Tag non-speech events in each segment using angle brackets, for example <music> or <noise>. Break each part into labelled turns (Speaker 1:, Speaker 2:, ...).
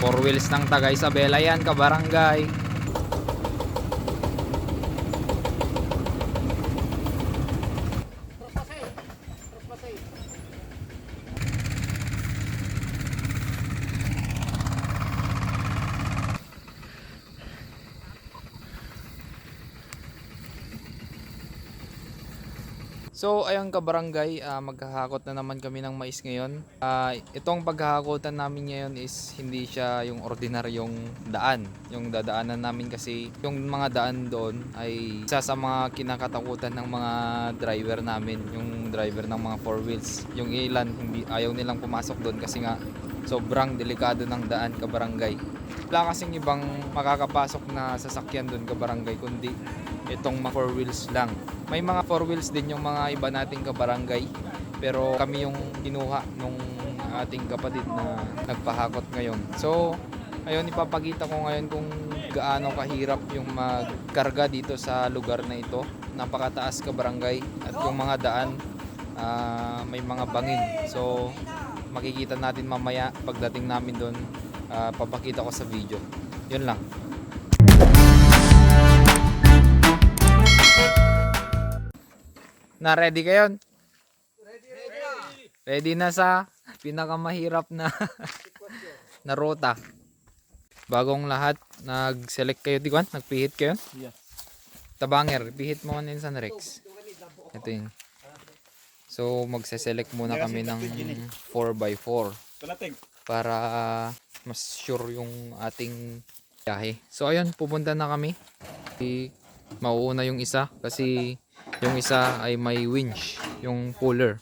Speaker 1: Four wheels ng taga Isabela yan, kabarangay. So ayun kabarangay, ah, maghahakot na naman kami ng mais ngayon. Ah, itong paghahakotan namin ngayon is hindi siya yung ordinaryong daan. Yung dadaanan namin kasi yung mga daan doon ay isa sa mga kinakatakutan ng mga driver namin, yung driver ng mga four wheels. Yung ilan hindi ayaw nilang pumasok doon kasi nga sobrang delikado ng daan kabarangay. Wala kasing ibang makakapasok na sasakyan doon kabarangay kundi itong mga four wheels lang. May mga four wheels din yung mga iba nating kabarangay. Pero kami yung kinuha nung ating kapatid na nagpahakot ngayon. So, ayun ipapakita ko ngayon kung gaano kahirap yung magkarga dito sa lugar na ito. Napakataas kabarangay at yung mga daan ah, may mga bangin. So, makikita natin mamaya pagdating namin doon. ah, papakita ko sa video. Yun lang. Na ready kayo? Ready na sa pinakamahirap na <laughs> na ruta. Bagong lahat, nag-select kayo, di ko, nagpihit kayo?
Speaker 2: Yeah.
Speaker 1: Tabanger, pihit mo kanina sa Rex. Ito yun. So, magse-select muna kami ng 4x4
Speaker 2: Kalating.
Speaker 1: para mas sure yung ating biyahe. So ayun, pupunta na kami. Mauuna yung isa kasi yung isa ay may winch, yung puller.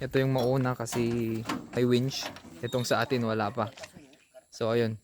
Speaker 1: Ito yung mauna kasi may winch. Itong sa atin wala pa. So ayun.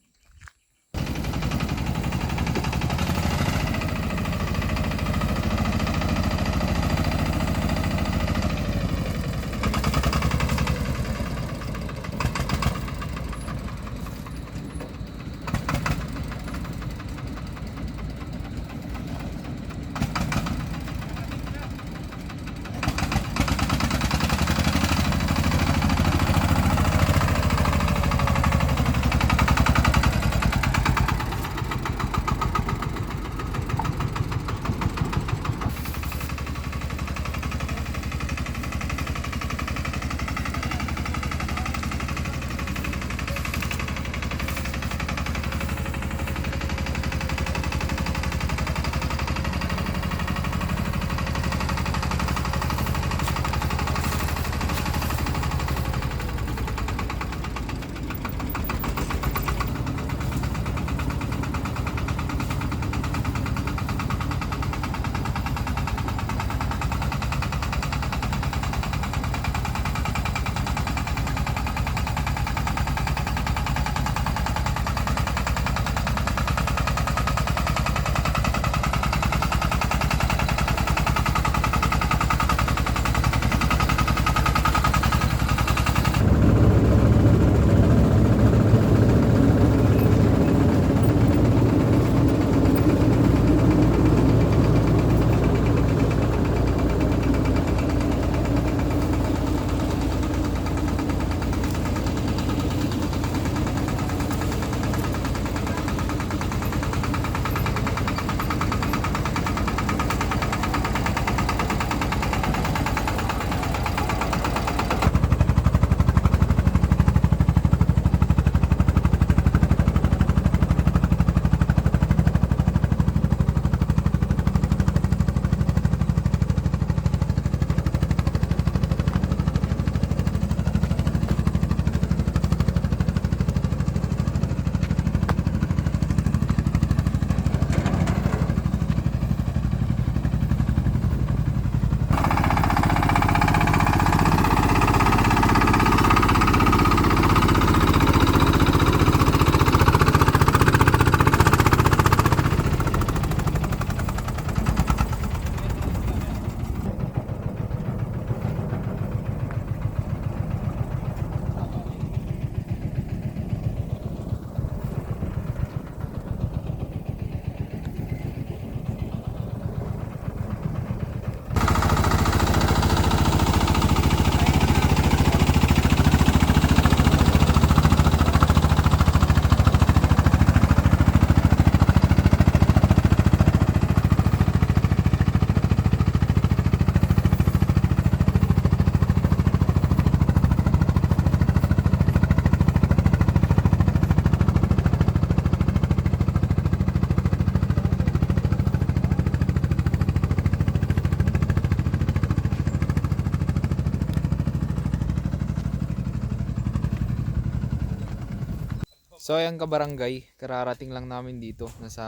Speaker 1: So ayan kabarangay, kararating lang namin dito. Nasa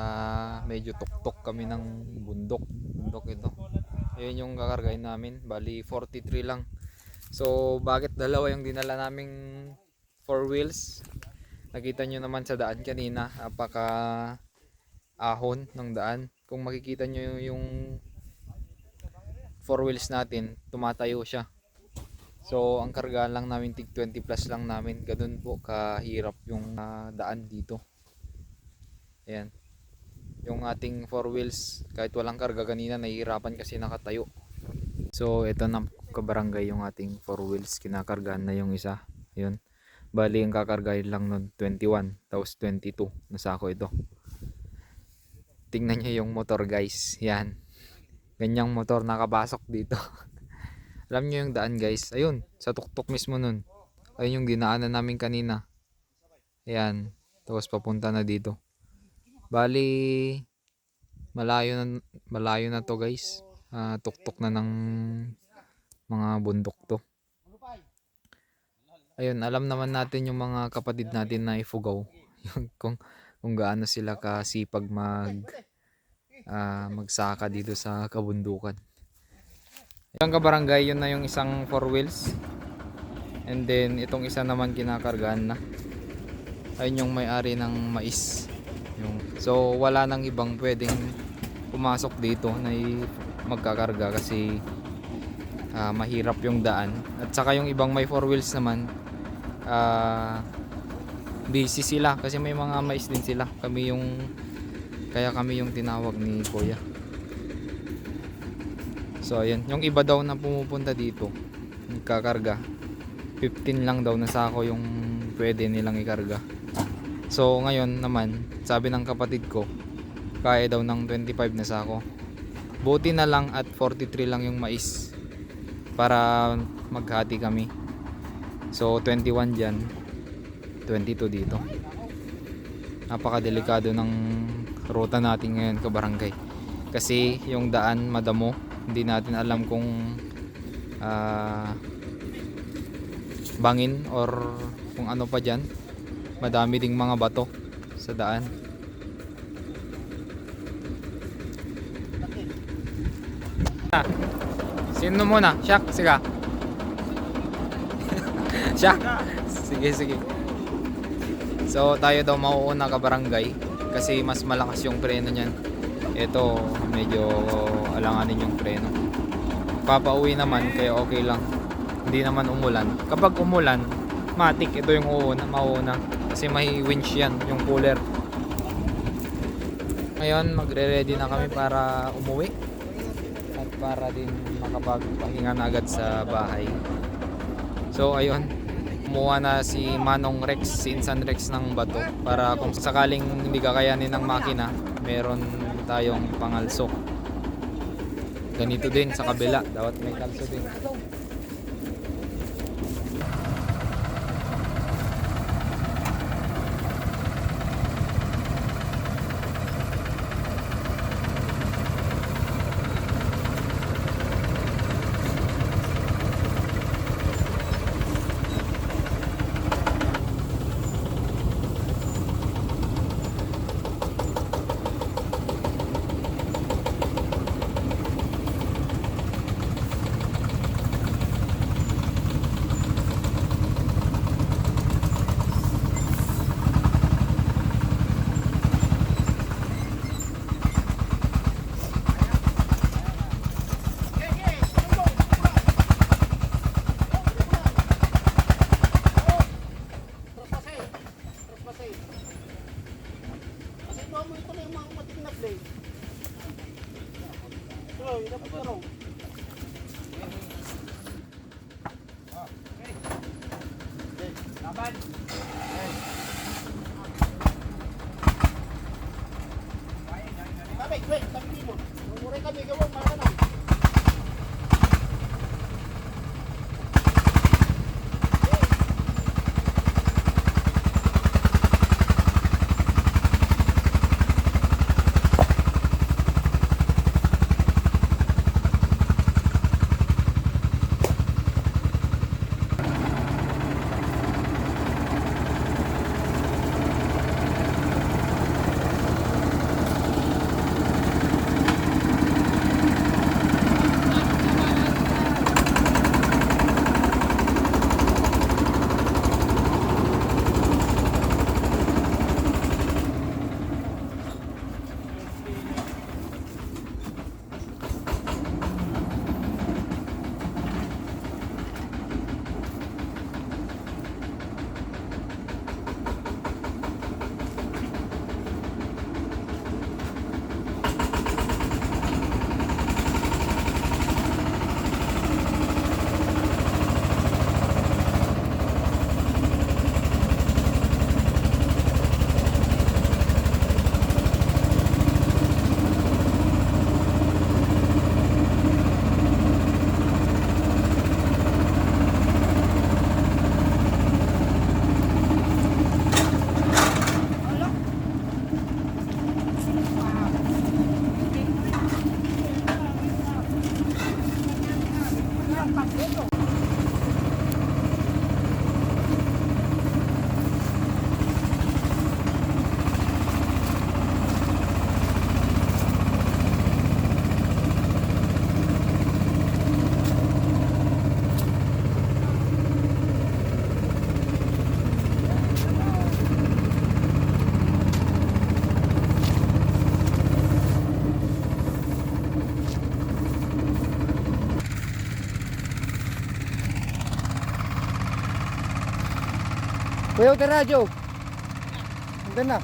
Speaker 1: medyo tuktok kami ng bundok. Bundok ito. Ayun yung kakargahin namin. Bali 43 lang. So bakit dalawa yung dinala naming four wheels? Nakita nyo naman sa daan kanina. Apaka ahon ng daan. Kung makikita nyo yung four wheels natin, tumatayo siya. So, ang kargaan lang namin tig 20 plus lang namin. Ganun po kahirap yung ah, daan dito. Ayan. Yung ating four wheels, kahit walang karga kanina, nahihirapan kasi nakatayo. So, ito na kabarangay yung ating four wheels. Kinakargahan na yung isa. Yun. Bali, ang kakargahin lang nun 21. Tapos 22. Nasako ito. Tingnan nyo yung motor guys. Yan. Ganyang motor nakabasok dito. <laughs> Alam nyo yung daan guys. Ayun, sa tuktok mismo nun. Ayun yung dinaanan namin kanina. Ayan. Tapos papunta na dito. Bali, malayo na, malayo na to guys. Ah, tuktok na ng mga bundok to. Ayun, alam naman natin yung mga kapatid natin na ifugaw. <laughs> Kung, kung gaano sila kasipag mag ah, magsaka dito sa kabundukan. Yung kabarangay, yun na yung isang four wheels. And then, itong isa naman kinakargaan na. Ayun yung may-ari ng mais. Yung, so, wala nang ibang pwedeng pumasok dito na magkakarga kasi ah, mahirap yung daan. At saka yung ibang may four wheels naman, ah, busy sila kasi may mga mais din sila. Kami yung, kaya kami yung tinawag ni Kuya. So ayan, yung iba daw na pumupunta dito, nagkakarga. 15 lang daw na sako yung pwede nilang ikarga. So ngayon naman, sabi ng kapatid ko, kaya daw ng 25 na sako. Buti na lang at 43 lang yung mais para maghati kami. So 21 dyan, 22 dito. Napakadelikado ng ruta natin ngayon kabarangay. Kasi yung daan madamo, hindi natin alam kung ah, bangin or kung ano pa dyan. Madami ding mga bato sa daan. Sino muna? Shak, sige <laughs> Shak sige sige. So tayo daw mauuna ka barangay kasi mas malakas yung preno niyan ito medyo alanganin yung preno. Papauwi naman kaya okay lang. Hindi naman umulan. Kapag umulan matik. Ito yung uuna mauuna kasi may winch yan yung cooler. Ngayon magre-ready na kami para umuwi. At para din makapagpahinga na agad sa bahay. So ayun. Kumuha na si Manong Rex, si Insan Rex ng bato. Para kung sakaling hindi kakayanin ng makina, meron tayong pangalso. Ganito din sa kabila, dapat may kalso din.
Speaker 3: Kuya, utin radyo. Hanggang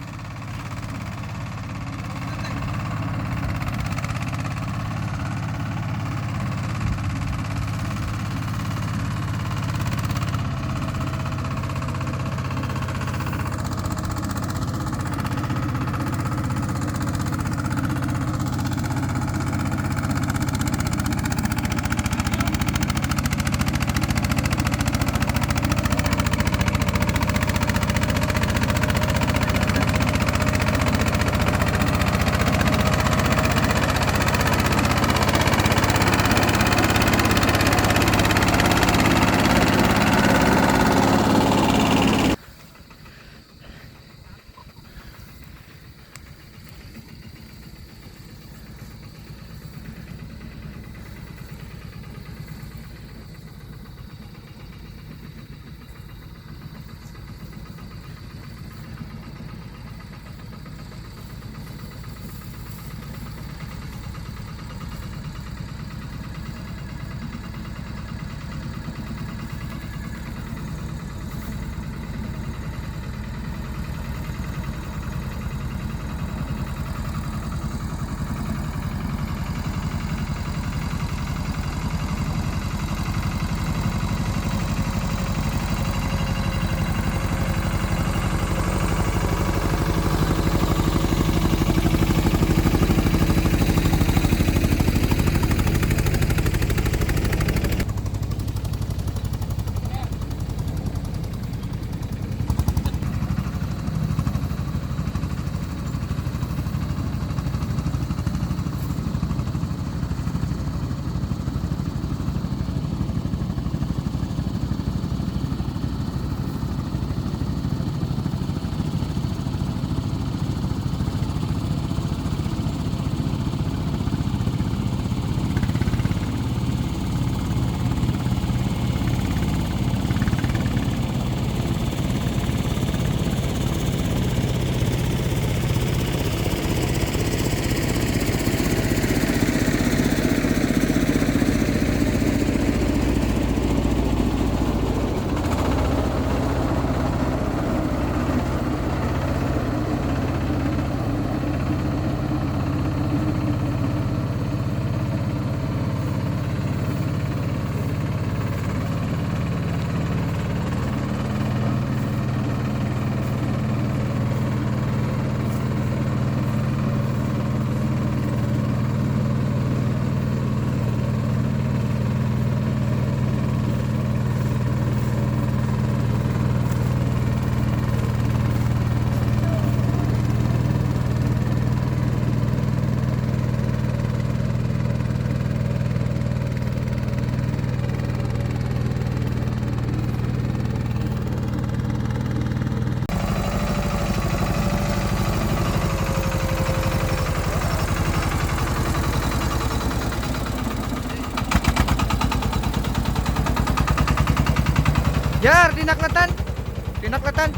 Speaker 3: na. Jar,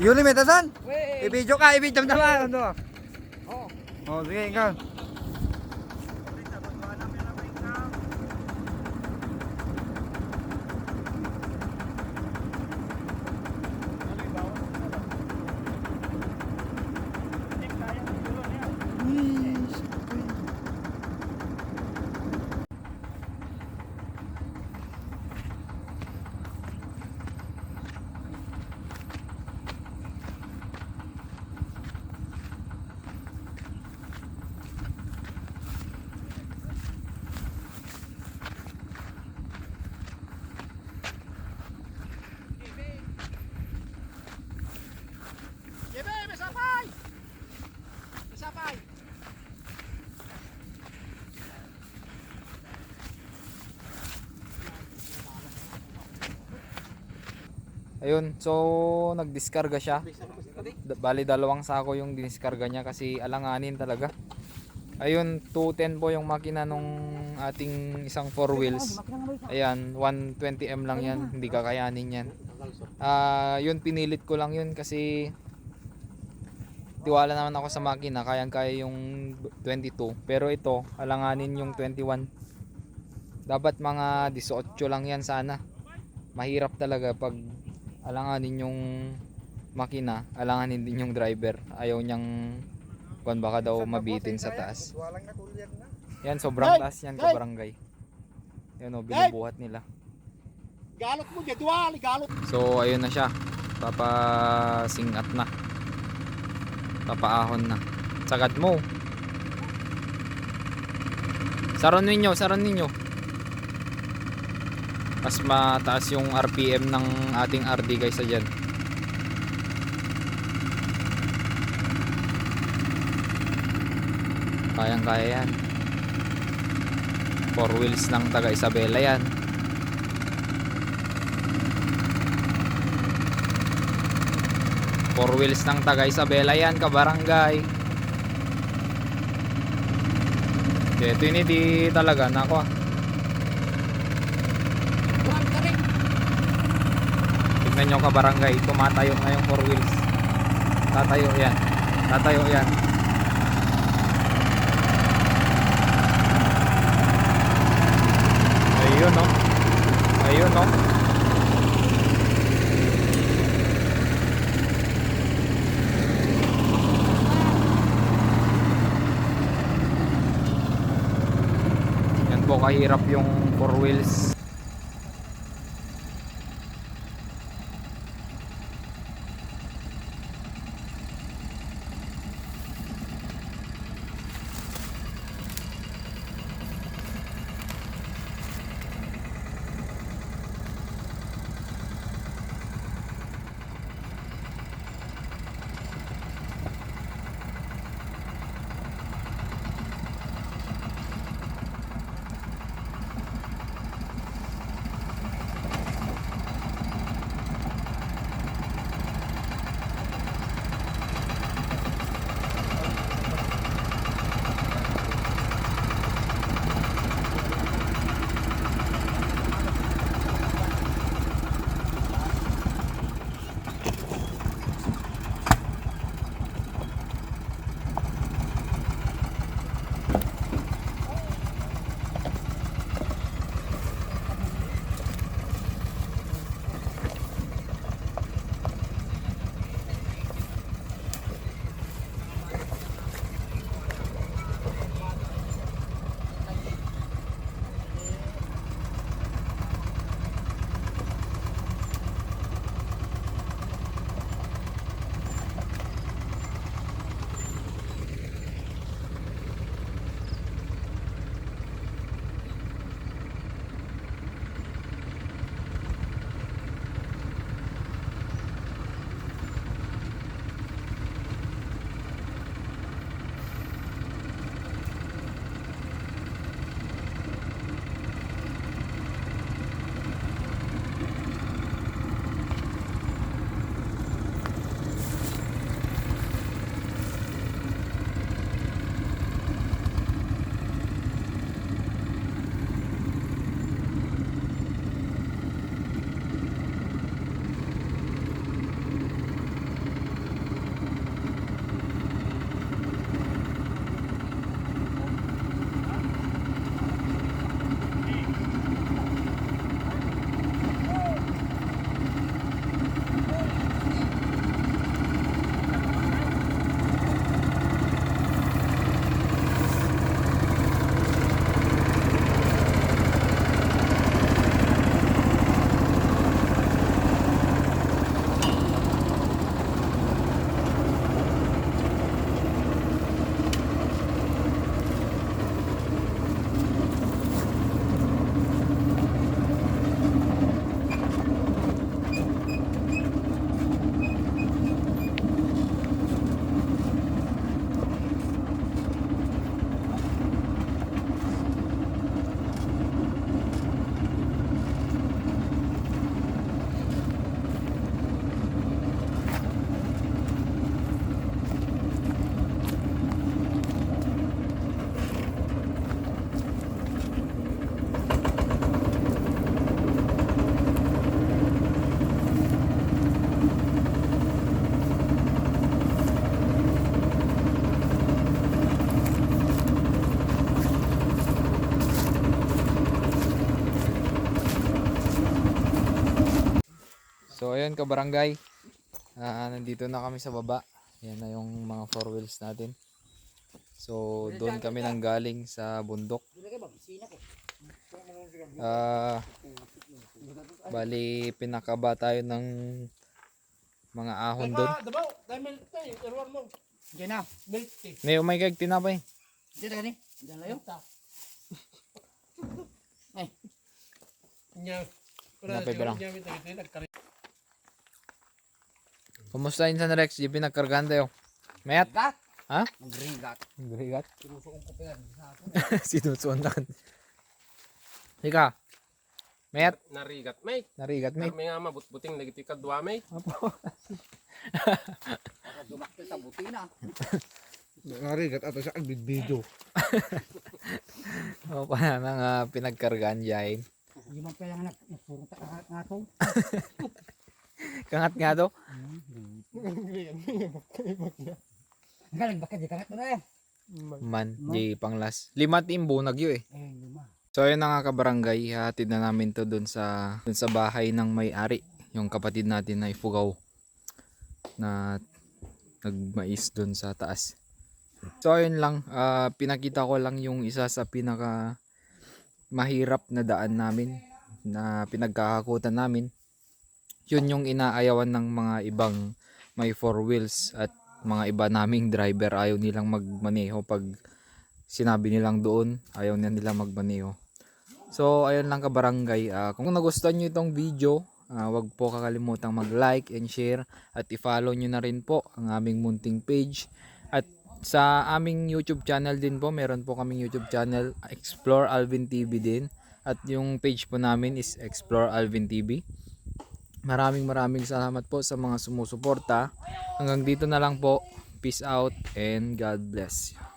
Speaker 3: Yuli, may tasan? I-video ka, i-video naman. Ano?
Speaker 4: Oo.
Speaker 3: Oh, sige, ikaw.
Speaker 1: Ayun, so nagdiskarga siya. Bali dalawang sako yung diniskarga niya kasi alanganin talaga. Ayun, 210 po yung makina nung ating isang four wheels. Ayan, 120M lang yan, hindi kakayanin yan. Ah, yun pinilit ko lang yun kasi tiwala naman ako sa makina, kayang kaya yung 22. Pero ito, alanganin yung 21. Dapat mga 18 lang yan sana. Mahirap talaga pag alanganin yung makina, alanganin din yung driver. Ayaw niyang kung baka daw mabitin sa taas. Yan, sobrang taas yan
Speaker 2: Hey!
Speaker 1: ka barangay. Yan o, binubuhat nila.
Speaker 2: Galot mo, jadwal, galot.
Speaker 1: So, ayun na siya. Papasingat na. Papaahon na. Sagad mo. Saron ninyo, saron ninyo. Mas mataas yung RPM ng ating RD guys sa dyan. Kayang kaya yan. Four wheels ng taga Isabela yan. Four wheels ng taga Isabela yan, kabarangay. Ito hindi talaga, nako ah.
Speaker 2: Buwan ka rin.
Speaker 1: Tignan nyo kabarangay, tumatayo na yung four wheels. Tatayo yan. Tatayo yan. Ayun no. Ayun no. Yan po kahirap yung four wheels. So ayun kabarangay. Ah, nandito na kami sa baba. Yan na yung mga four wheels natin. So doon kami nang galing sa bundok. Ah, bali pinakaba tayo ng mga ahon doon. May umay kag tinapay.
Speaker 4: Na gani. Diyan layo.
Speaker 2: Nya.
Speaker 1: Napay ba lang?
Speaker 2: Nya, may tagiti, nagkari-
Speaker 1: Kumusta yun sa Rex? Yung pinagkargaan tayo. Mayat? Ha?
Speaker 4: Magrigat.
Speaker 1: Grigat.
Speaker 4: Sinusuong ko pa yan. Sa akin. <laughs>
Speaker 1: Sinusundan. Ika. Mayat?
Speaker 5: narigat may
Speaker 1: Narigat may.
Speaker 5: may nga mabutbuting nagiti kadwa may
Speaker 4: Para <laughs> dumaktil sa buti na. <laughs>
Speaker 3: Narigat ato sa agbidbido.
Speaker 1: O pa na nang ah, pinagkargaan dyan.
Speaker 4: Hindi man pala nga nagpurong ta nga to.
Speaker 1: Kangat nga to.
Speaker 4: Galing bakit di kangat mo na eh.
Speaker 1: Man, di panglas. Lima timbo nagyo eh.
Speaker 4: Eh, lima.
Speaker 1: So ayun na nga kabarangay, hatid na namin to dun sa dun sa bahay ng may-ari, yung kapatid natin na ifugaw na nagmais dun sa taas. So ayun lang, ah, pinakita ko lang yung isa sa pinaka mahirap na daan namin na pinagkakakutan namin. Yun yung inaayawan ng mga ibang may four wheels at mga iba naming driver ayaw nilang magmaneho pag sinabi nilang doon, ayaw na nila magmaneho. So, ayun lang kabarangay. Ah, kung nagustuhan nyo itong video, ah, wag po kakalimutang mag-like and share at i-follow nyo na rin po ang aming munting page. At sa aming YouTube channel din po, meron po kaming YouTube channel, Explore Alvin TV din. At yung page po namin is Explore Alvin TV. Maraming maraming salamat po sa mga sumusuporta. Hanggang dito na lang po. Peace out and God bless you.